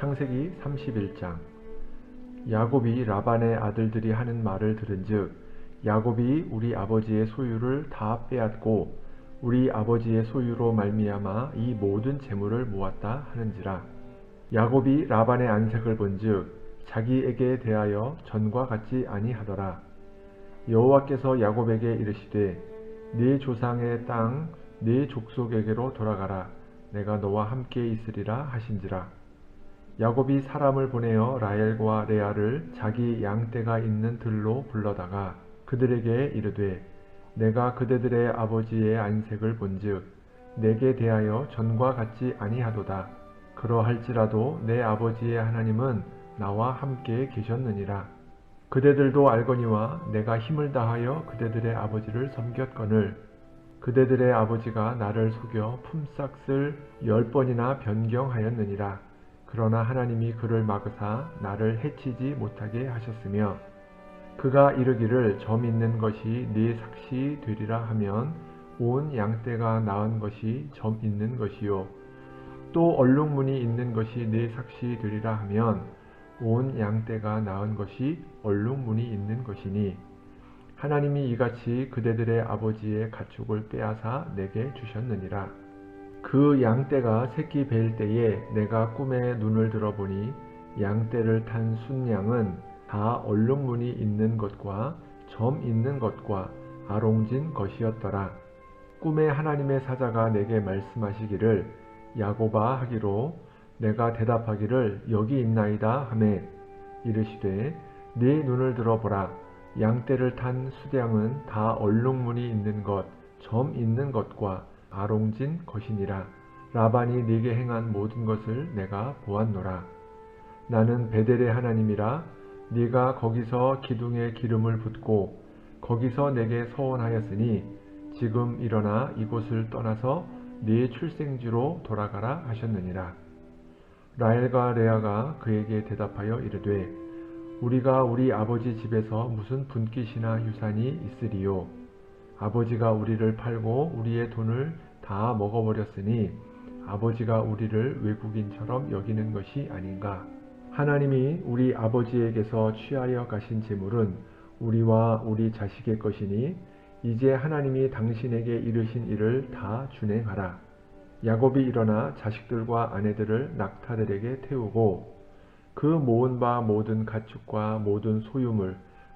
창세기 31장. 야곱이 라반의 아들들이 하는 말을 들은즉 야곱이 우리 아버지의 소유를 다 빼앗고 우리 아버지의 소유로 말미암아 이 모든 재물을 모았다 하는지라. 야곱이 라반의 안색을 본즉 자기에게 대하여 전과 같지 아니하더라. 여호와께서 야곱에게 이르시되 네 조상의 땅 네 족속에게로 돌아가라. 내가 너와 함께 있으리라 하신지라 야곱이 사람을 보내어 라헬과 레아를 자기 양떼가 있는 들로 불러다가 그들에게 이르되 내가 그대들의 아버지의 안색을 본즉 내게 대하여 전과 같지 아니하도다 그러할지라도 내 아버지의 하나님은 나와 함께 계셨느니라 그대들도 알거니와 내가 힘을 다하여 그대들의 아버지를 섬겼거늘 그대들의 아버지가 나를 속여 품삯을 열 번이나 변경하였느니라. 그러나 하나님이 그를 막으사 나를 해치지 못하게 하셨으며 그가 이르기를 점 있는 것이 네 삭시 되리라 하면 온 양떼가 낳은 것이 점 있는 것이요 또 얼룩무늬 있는 것이 네 삭시 되리라 하면 온 양떼가 낳은 것이 얼룩무늬 있는 것이니 하나님이 이같이 그대들의 아버지의 가축을 빼앗아 내게 주셨느니라. 그 양떼가 새끼 뵐 때에 내가 꿈에 눈을 들어보니 양떼를 탄 순양은 다 얼룩무늬 있는 것과 점 있는 것과 아롱진 것이었더라. 꿈에 하나님의 사자가 내게 말씀하시기를 야고바 하기로 내가 대답하기를 여기 있나이다 하매 이르시되 네 눈을 들어보라 양떼를 탄 수량은 다 얼룩무늬 있는 것, 점 있는 것과 아롱진 것이니라. 라반이 네게 행한 모든 것을 내가 보았노라. 나는 베델의 하나님이라 네가 거기서 기둥에 기름을 붓고 거기서 내게 서원하였으니 지금 일어나 이곳을 떠나서 네 출생지로 돌아가라 하셨느니라. 라엘과 레아가 그에게 대답하여 이르되 우리가 우리 아버지 집에서 무슨 분깃이나 유산이 있으리요. 아버지가 우리를 팔고 우리의 돈을 다 먹어버렸으니 아버지가 우리를 외국인처럼 여기는 것이 아닌가. 하나님이 우리 아버지에게서 취하여 가신 재물은 우리와 우리 자식의 것이니 이제 하나님이 당신에게 이르신 일을 다 준행하라. 야곱이 일어나 자식들과 아내들을 낙타들에게 태우고 그 모은 바 모든 가축과 모든 소유물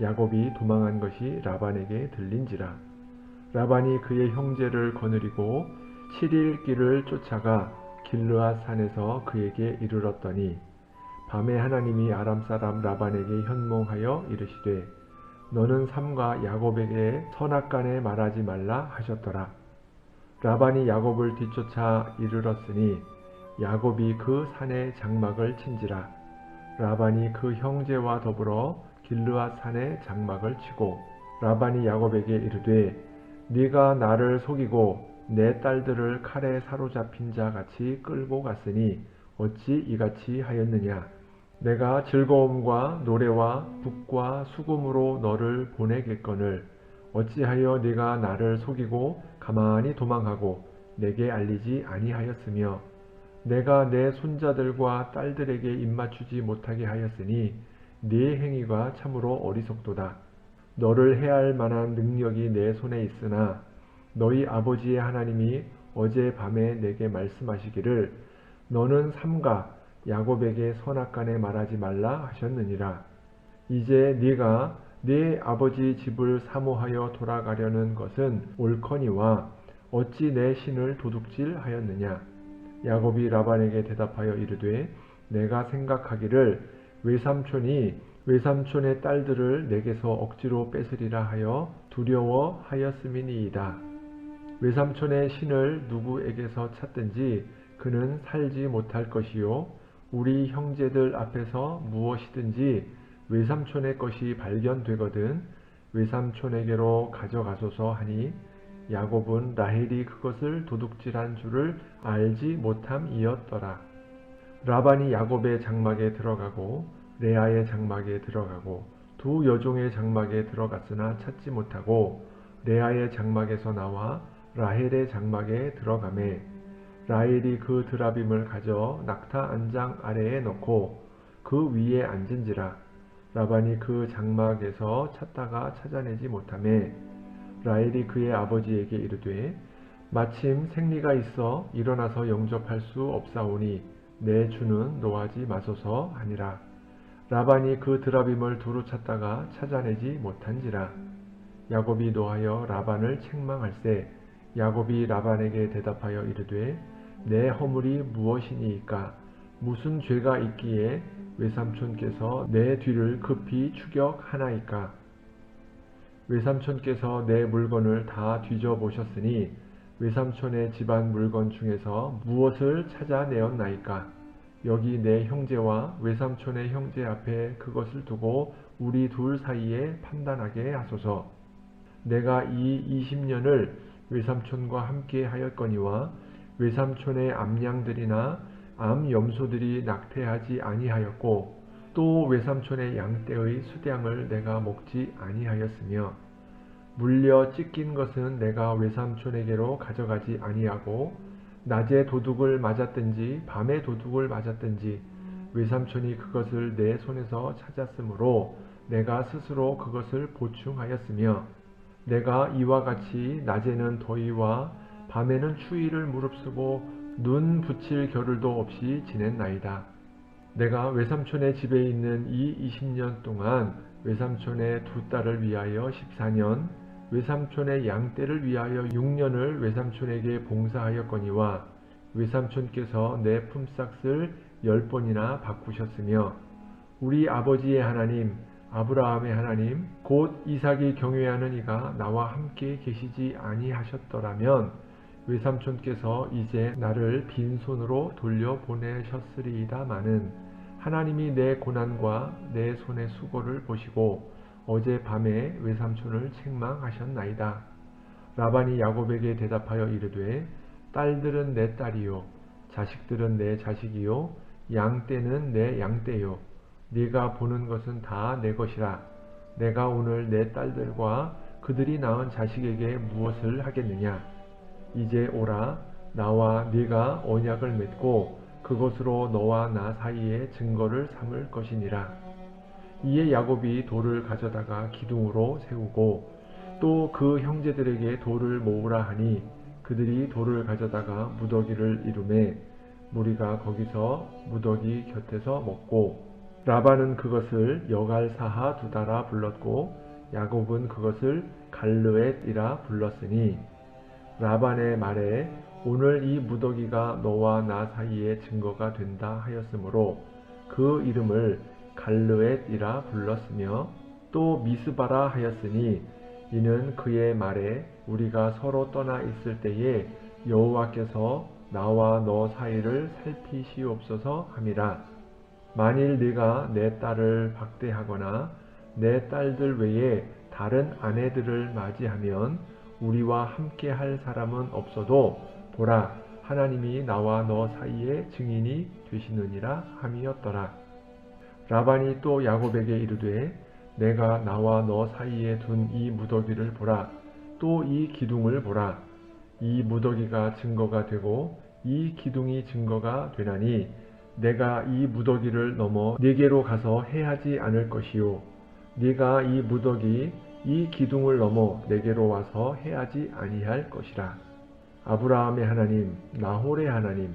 야곱이 도망한 것이 라반에게 들린지라. 라반이 그의 형제를 거느리고 7일 길을 쫓아가 길르앗 산에서 그에게 이르렀더니 밤에 하나님이 아람 사람 라반에게 현몽하여 이르시되 너는 삼가 야곱에게 선악간에 말하지 말라 하셨더라. 라반이 야곱을 뒤쫓아 이르렀으니 야곱이 그 산에 장막을 친지라 라반이 그 형제와 더불어 길르앗 산에 장막을 치고 라반이 야곱에게 이르되 네가 나를 속이고 내 딸들을 칼에 사로잡힌 자 같이 끌고 갔으니 어찌 이같이 하였느냐? 내가 즐거움과 노래와 북과 수금으로 너를 보내겠거늘 어찌하여 네가 나를 속이고 가만히 도망하고 내게 알리지 아니하였으며 내가 내 손자들과 딸들에게 입맞추지 못하게 하였으니 네 행위가 참으로 어리석도다. 너를 해할 만한 능력이 내 손에 있으나 너희 아버지의 하나님이 어제 밤에 내게 말씀하시기를 너는 삼가 야곱에게 선악간에 말하지 말라 하셨느니라. 이제 네가 네 아버지 집을 사모하여 돌아가려는 것은 옳거니와 어찌 내 신을 도둑질하였느냐. 야곱이 라반에게 대답하여 이르되 내가 생각하기를 외삼촌이 외삼촌의 딸들을 내게서 억지로 뺏으리라 하여 두려워하였음이니이다. 외삼촌의 신을 누구에게서 찾든지 그는 살지 못할 것이요 우리 형제들 앞에서 무엇이든지 외삼촌의 것이 발견되거든 외삼촌에게로 가져가소서 하니 야곱은 라헬이 그것을 도둑질한 줄을 알지 못함이었더라. 라반이 야곱의 장막에 들어가고 레아의 장막에 들어가고 두 여종의 장막에 들어갔으나 찾지 못하고 레아의 장막에서 나와 라헬의 장막에 들어가매. 라헬이 그 드라빔을 가져 낙타 안장 아래에 넣고 그 위에 앉은지라. 라반이 그 장막에서 찾다가 찾아내지 못하매. 라헬이 그의 아버지에게 이르되 마침 생리가 있어 일어나서 영접할 수 없사오니 내 주는 노하지 마소서 하니라 라반이 그 드라빔을 두루 찾다가 찾아내지 못한지라. 야곱이 노하여 라반을 책망할세 야곱이 라반에게 대답하여 이르되 내 허물이 무엇이니이까? 무슨 죄가 있기에 외삼촌께서 내 뒤를 급히 추격하나이까? 외삼촌께서 내 물건을 다 뒤져보셨으니 외삼촌의 집안 물건 중에서 무엇을 찾아내었나이까 여기 내 형제와 외삼촌의 형제 앞에 그것을 두고 우리 둘 사이에 판단하게 하소서. 내가 이 20년을 외삼촌과 함께 하였거니와 외삼촌의 암양들이나 암염소들이 낙태하지 아니하였고 또 외삼촌의 양떼의 수량을 내가 먹지 아니하였으며 물려 찢긴 것은 내가 외삼촌에게로 가져가지 아니하고 낮에 도둑을 맞았든지 밤에 도둑을 맞았든지 외삼촌이 그것을 내 손에서 찾았으므로 내가 스스로 그것을 보충하였으며 내가 이와 같이 낮에는 더위와 밤에는 추위를 무릅쓰고 눈 붙일 겨를도 없이 지냈나이다. 내가 외삼촌의 집에 있는 이 20년 동안 외삼촌의 두 딸을 위하여 14년, 외삼촌의 양떼를 위하여 6년을 외삼촌에게 봉사하였거니와 외삼촌께서 내 품삯을 열 번이나 바꾸셨으며 우리 아버지의 하나님 아브라함의 하나님 곧 이삭이 경외하는 이가 나와 함께 계시지 아니하셨더라면 외삼촌께서 이제 나를 빈손으로 돌려 보내셨으리이다마는 하나님이 내 고난과 내 손의 수고를 보시고 어제 밤에 외삼촌을 책망하셨나이다. 라반이 야곱에게 대답하여 이르되 딸들은 내 딸이요 자식들은 내 자식이요 양떼는 내 양떼요. 네가 보는 것은 다 내 것이라. 내가 오늘 내 딸들과 그들이 낳은 자식에게 무엇을 하겠느냐? 이제 오라. 나와 네가 언약을 맺고 그것으로 너와 나 사이에 증거를 삼을 것이니라 이에 야곱이 돌을 가져다가 기둥으로 세우고 또 그 형제들에게 돌을 모으라 하니 그들이 돌을 가져다가 무더기를 이루매 무리가 거기서 무더기 곁에서 먹고 라반은 그것을 여갈사하 두다라 불렀고 야곱은 그것을 갈르엣이라 불렀으니 라반의 말에 오늘 이 무더기가 너와 나 사이의 증거가 된다 하였으므로 그 이름을 갈르엣이라 불렀으며 또 미스바라 하였으니 이는 그의 말에 우리가 서로 떠나 있을 때에 여호와께서 나와 너 사이를 살피시옵소서 함이라 만일 네가 내 딸을 박대하거나 내 딸들 외에 다른 아내들을 맞이하면 우리와 함께 할 사람은 없어도 보라 하나님이 나와 너 사이에 증인이 되시느니라 함이었더라. 라반이 또 야곱에게 이르되 내가 나와 너 사이에 둔 이 무더기를 보라. 또 이 기둥을 보라. 이 무더기가 증거가 되고 이 기둥이 증거가 되나니 내가 이 무더기를 넘어 네게로 가서 해하지 않을 것이요. 네가 이 무더기 이 기둥을 넘어 내게로 와서 해하지 아니할 것이라. 아브라함의 하나님 나홀의 하나님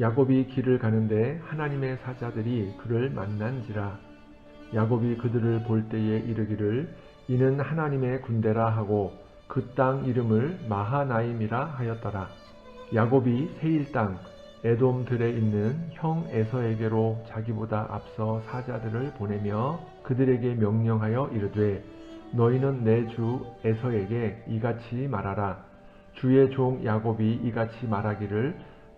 야곱이 길을 가는데 하나님의 사자들이 그를 만난지라. 야곱이 그들을 볼 때에 이르기를 이는 하나님의 군대라 하고 그 땅 이름을 마하나임이라 하였더라. 야곱이 세일 땅 에돔들에 있는 형 에서에게로 자기보다 앞서 사자들을 보내며 그들에게 명령하여 이르되 너희는 내 주 에서에게 이같이 말하라. 주의 종 야곱이 이같이 말하기를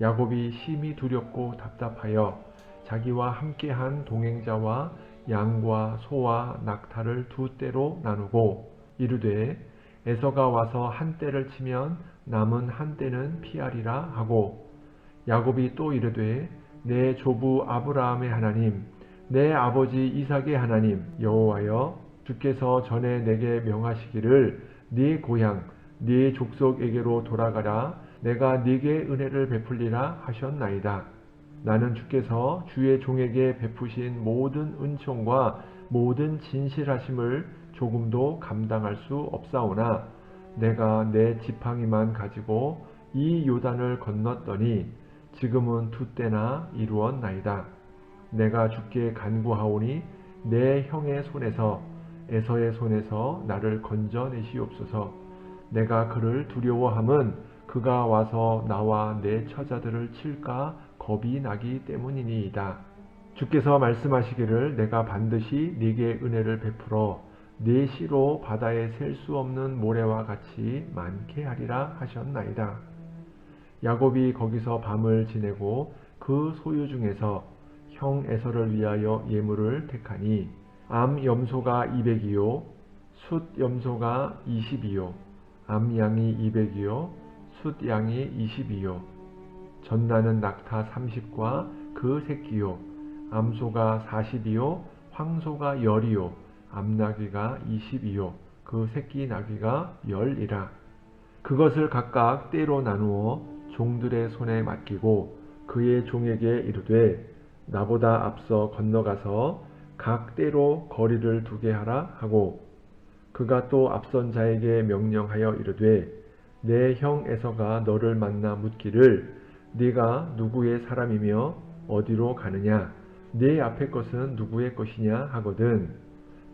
야곱이 심히 두렵고 답답하여 자기와 함께한 동행자와 양과 소와 낙타를 두 떼로 나누고 이르되 에서가 와서 한 떼를 치면 남은 한 떼는 피하리라 하고 야곱이 또 이르되 내 조부 아브라함의 하나님 내 아버지 이삭의 하나님 여호와여 주께서 전에 내게 명하시기를 네 고향 네 족속에게로 돌아가라 내가 네게 은혜를 베풀리라 하셨나이다. 나는 주께서 주의 종에게 베푸신 모든 은총과 모든 진실하심을 조금도 감당할 수 없사오나 내가 내 지팡이만 가지고 이 요단을 건넜더니 지금은 두 때나 이루었나이다. 내가 주께 간구하오니 내 형의 손에서 에서의 손에서 나를 건져내시옵소서. 내가 그를 두려워함은 그가 와서 나와 내 처자들을 칠까 겁이 나기 때문이니이다. 주께서 말씀하시기를 내가 반드시 네게 은혜를 베풀어 네 시로 바다에 셀 수 없는 모래와 같이 많게 하리라 하셨나이다. 야곱이 거기서 밤을 지내고 그 소유 중에서 형 에서를 위하여 예물을 택하니 암 염소가 200이요 숫 염소가 20이요 암 양이 200이요 숫 양이 20이요. 전나는 낙타 30과 그 새끼요. 암소가 40이요. 황소가 10이요. 암나귀가 20이요. 그 새끼 나귀가 10이라. 그것을 각각 떼로 나누어 종들의 손에 맡기고 그의 종에게 이르되 나보다 앞서 건너가서 각 떼로 거리를 두게 하라 하고 그가 또 앞선 자에게 명령하여 이르되 내 형 에서가 너를 만나 묻기를 네가 누구의 사람이며 어디로 가느냐? 네 앞의 것은 누구의 것이냐? 하거든.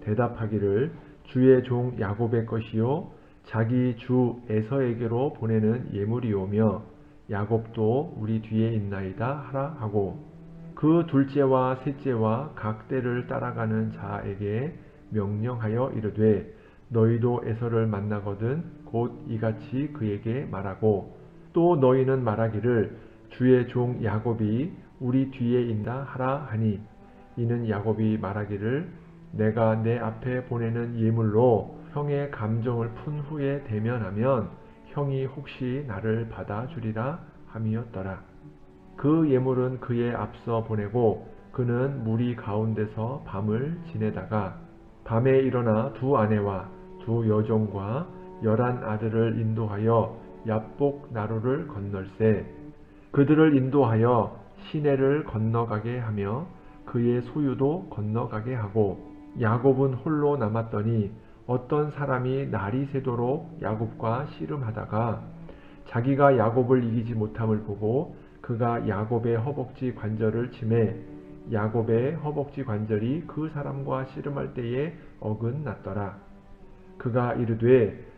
대답하기를 주의 종 야곱의 것이요 자기 주 에서에게로 보내는 예물이오며 야곱도 우리 뒤에 있나이다 하라 하고 그 둘째와 셋째와 각 때를 따라가는 자에게 명령하여 이르되 너희도 에서를 만나거든 곧 이같이 그에게 말하고 또 너희는 말하기를 주의 종 야곱이 우리 뒤에 있다 하라 하니 이는 야곱이 말하기를 내가 내 앞에 보내는 예물로 형의 감정을 푼 후에 대면하면 형이 혹시 나를 받아주리라 함이었더라. 그 예물은 그의 앞서 보내고 그는 무리 가운데서 밤을 지내다가 밤에 일어나 두 아내와 두 여종과 열한 아들을 인도하여 야복 나루를 건널세 그들을 인도하여 시내를 건너가게 하며 그의 소유도 건너가게 하고 야곱은 홀로 남았더니 어떤 사람이 날이 새도록 야곱과 씨름하다가 자기가 야곱을 이기지 못함을 보고 그가 야곱의 허벅지 관절을 치매 야곱의 허벅지 관절이 그 사람과 씨름할 때에 어긋났더라. 그가 이르되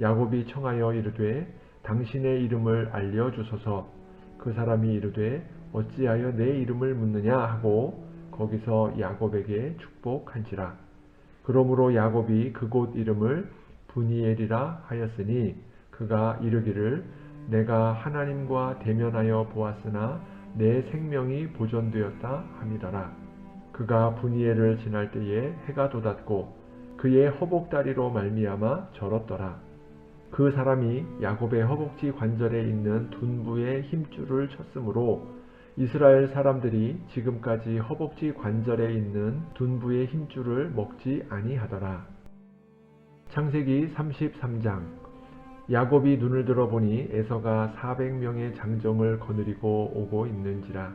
야곱이 청하여 이르되 당신의 이름을 알려 주소서 그 사람이 이르되 어찌하여 내 이름을 묻느냐 하고 거기서 야곱에게 축복한지라. 그러므로 야곱이 그곳 이름을 분이엘이라 하였으니 그가 이르기를 내가 하나님과 대면하여 보았으나 내 생명이 보존되었다 함이더라. 그가 분이엘을 지날 때에 해가 돋았고 그의 허복다리로 말미암아 절었더라. 그 사람이 야곱의 허벅지 관절에 있는 둔부의 힘줄을 쳤으므로 이스라엘 사람들이 지금까지 허벅지 관절에 있는 둔부의 힘줄을 먹지 아니하더라. 창세기 33장 야곱이 눈을 들어보니 에서가 400명의 장정을 거느리고 오고 있는지라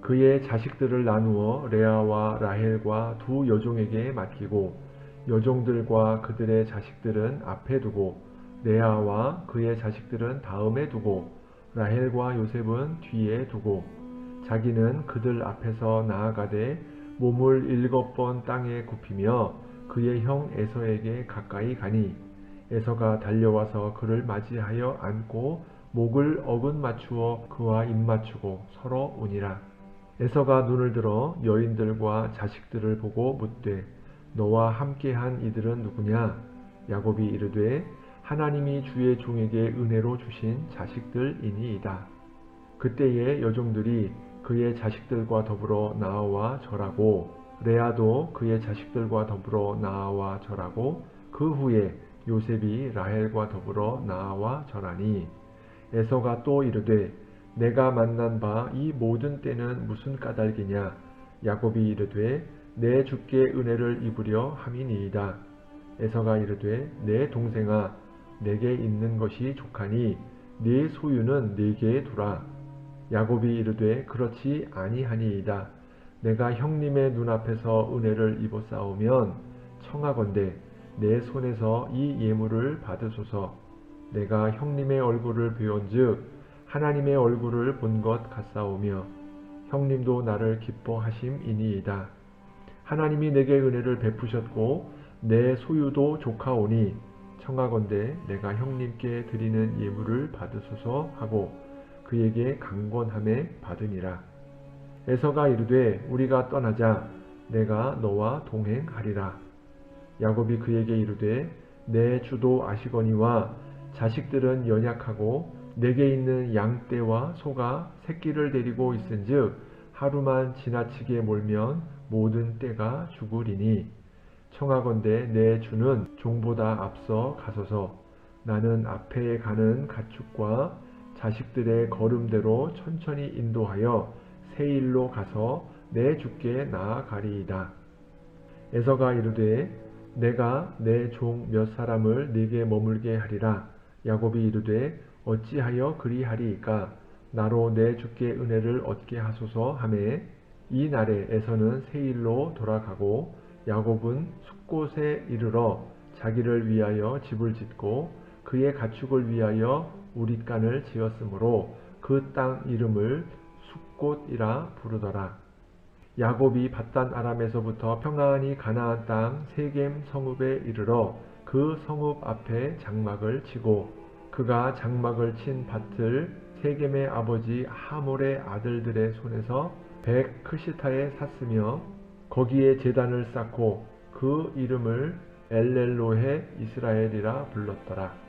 그의 자식들을 나누어 레아와 라헬과 두 여종에게 맡기고 여종들과 그들의 자식들은 앞에 두고 레아와 그의 자식들은 다음에 두고 라헬과 요셉은 뒤에 두고 자기는 그들 앞에서 나아가되 몸을 일곱 번 땅에 굽히며 그의 형 에서에게 가까이 가니 에서가 달려와서 그를 맞이하여 안고 목을 어긋 맞추어 그와 입 맞추고 서로 우니라. 에서가 눈을 들어 여인들과 자식들을 보고 묻되 너와 함께한 이들은 누구냐? 야곱이 이르되 하나님이 주의 종에게 은혜로 주신 자식들이니이다. 그때의 여종들이 그의 자식들과 더불어 나와 절하고 레아도 그의 자식들과 더불어 나와 절하고 그 후에 요셉이 라헬과 더불어 나와 절하니 에서가 또 이르되 내가 만난 바 이 모든 때는 무슨 까닭이냐 야곱이 이르되 내 주께 은혜를 입으려 함이니이다 에서가 이르되 내 동생아 내게 있는 것이 족하니 네 소유는 네게 두라. 야곱이 이르되 그렇지 아니하니이다. 내가 형님의 눈앞에서 은혜를 입어싸우면 청하건대 내 손에서 이 예물을 받으소서. 내가 형님의 얼굴을 배운즉 하나님의 얼굴을 본 것 같사오며 형님도 나를 기뻐하심이니이다. 하나님이 내게 은혜를 베푸셨고 내 소유도 조카오니 청하건대 내가 형님께 드리는 예물을 받으소서 하고 그에게 강권함에 받으니라. 에서가 이르되 우리가 떠나자 내가 너와 동행하리라. 야곱이 그에게 이르되 내 주도 아시거니와 자식들은 연약하고 내게 있는 양떼와 소가 새끼를 데리고 있은즉 하루만 지나치게 몰면 모든 떼가 죽으리니 청하건대 내 주는 종보다 앞서 가소서 나는 앞에 가는 가축과 자식들의 걸음대로 천천히 인도하여 세일로 가서 내 주께 나아가리이다. 에서가 이르되 내가 내 종 몇 사람을 네게 머물게 하리라. 야곱이 이르되 어찌하여 그리하리이까 나로 내 주께 은혜를 얻게 하소서 하매 이 날에 에서는 세일로 돌아가고 야곱은 숲곳에 이르러 자기를 위하여 집을 짓고 그의 가축을 위하여 우릿간을 지었으므로 그 땅 이름을 숲곳이라 부르더라. 야곱이 바단 아람에서부터 평안히 가나안 땅 세겜 성읍에 이르러 그 성읍 앞에 장막을 치고 그가 장막을 친 밭을 세겜의 아버지 하몰의 아들들의 손에서 백 크시타에 샀으며 거기에 제단을 쌓고 그 이름을 엘렐로헤 이스라엘이라 불렀더라.